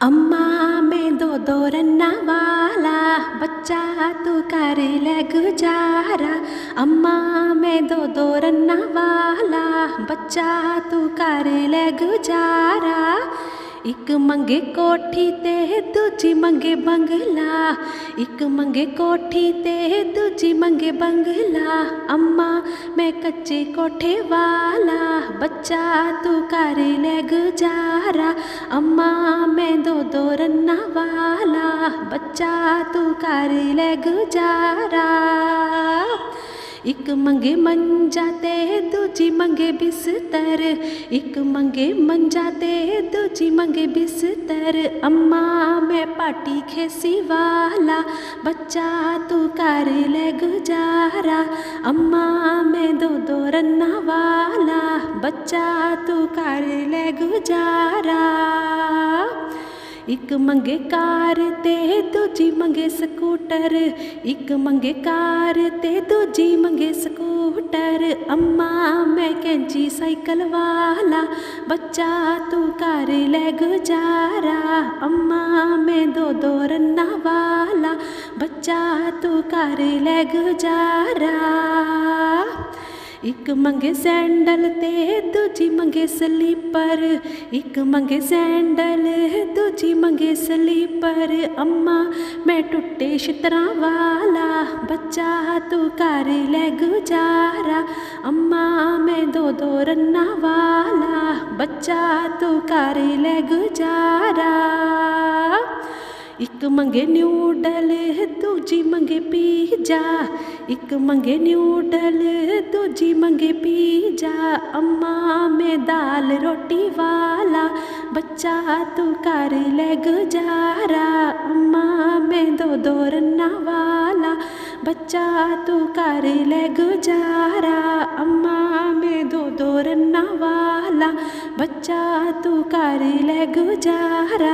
अम्मा मैं दो दो रन्ना वाला बच्चा तू कर ले गुजारा अम्मा मैं दो दो रन्ना वाला बच्चा तू कर ले गुजारा ਇੱਕ ਮੰਗੇ ਕੋਠੀ ਤੇ ਦੂਜੀ ਮੰਗੇ ਬੰਗਲਾ ਇੱਕ ਮੰਗੇ ਕੋਠੀ ਤੇ ਦੂਜੀ ਮੰਗੇ ਬੰਗਲਾ ਅੰਮਾ ਮੈਂ ਕੱਚੇ ਕੋਠੇ ਵਾਲਾ बच्चा तू कर ले गुज़ारा। अम्मा मैं दो दो रन्ना वाला। बच्चा तू कर ले गुज़ारा। ਇੱਕ ਮੰਗੇ ਮੰਜਾ ਤੇ ਦੂਜੀ ਮੰਗੇ ਬਿਸਤਰ ਇੱਕ ਮੰਗੇ ਮੰਜਾ ਤੇ ਦੂਜੀ ਮੰਗੇ ਬਿਸਤਰ ਅੰਮਾ ਮੈਂ ਪਾਟੀ ਖੇਸੀ ਵਾਲਾ ਬੱਚਾ ਤੂੰ ਕਰ ਲੈ ਗੁਜ਼ਾਰਾ ਅੰਮਾ ਮੈਂ ਦੋ ਦੋ ਰੰਨਾ ਵਾਲਾ ਬੱਚਾ ਤੂੰ ਕਰ ਲੈ ਗੁਜ਼ਾਰਾ ਇੱਕ ਮੰਗੇ ਕਾਰ ਤੇ ਦੂਜੀ ਮੰਗੇ ਸਕੂਟਰ ਇੱਕ ਮੰਗੇ ਕਾਰ ਤੇ ਦੂਜੀ ਮੰਗੇ ਸਕੂਟਰ ਅੰਮਾ ਮੈਂ ਕੈਂਚੀ ਸਾਈਕਲ ਵਾਲਾ ਬੱਚਾ ਤੂੰ ਕਰ ਲੈ ਗੁਜ਼ਾਰਾ ਅੰਮਾ ਮੈਂ ਦੋ ਦੋ ਰੰਨਾ ਵਾਲਾ ਬੱਚਾ ਤੂੰ ਕਰ ਲੈ ਗੁਜ਼ਾਰਾ ਇੱਕ ਮੰਗੇ ਸੈਂਡਲ ਤੇ ਦੂਜੀ ਮੰਗੇ ਸਲੀਪਰ। ਇੱਕ ਮੰਗੇ ਸੈਂਡਲ, ਦੂਜੀ ਮੰਗੇ ਸਲੀਪਰ। ਅੰਮਾ, ਮੈਂ ਟੁੱਟੇ ਛਿਤਰਾਂ ਵਾਲਾ, ਬੱਚਾ ਤੂੰ ਕਰ ਲੈ ਗੁਜ਼ਾਰਾ। ਅੰਮਾ, ਮੈਂ ਦੋ ਦੋ ਰੰਨਾ ਵਾਲਾ, ਬੱਚਾ ਤੂੰ ਕਰ ਲੈ ਗੁਜ਼ਾਰਾ। ਇੱਕ ਮੰਗੇ ਨਿਊਡਲ ਦੂਜੀ ਮੰਗੇ ਪੀਜ਼ਾ ਇੱਕ ਮੰਗੇ ਨਿਊਡਲ ਦੂਜੀ ਮੰਗੇ ਪੀਜ਼ਾ ਅੰਮਾ ਮੈਂ ਦਾਲ ਰੋਟੀ ਵਾਲਾ ਬੱਚਾ ਤੂੰ ਕਰ ਲੈ ਗੁਜ਼ਾਰਾ ਅੰਮਾ ਮੈਂ ਦੋ ਦੋ ਰੰਨਾ ਵਾਲਾ ਬੱਚਾ ਤੂੰ ਕਰ ਲੈ ਗੁਜ਼ਾਰਾ ਅੰਮਾ ਮੈਂ ਦੋ ਦੋ ਰੰਨਾ ਵਾਲਾ ਬੱਚਾ ਤੂੰ ਕਰ ਲੈ ਗੁਜ਼ਾਰਾ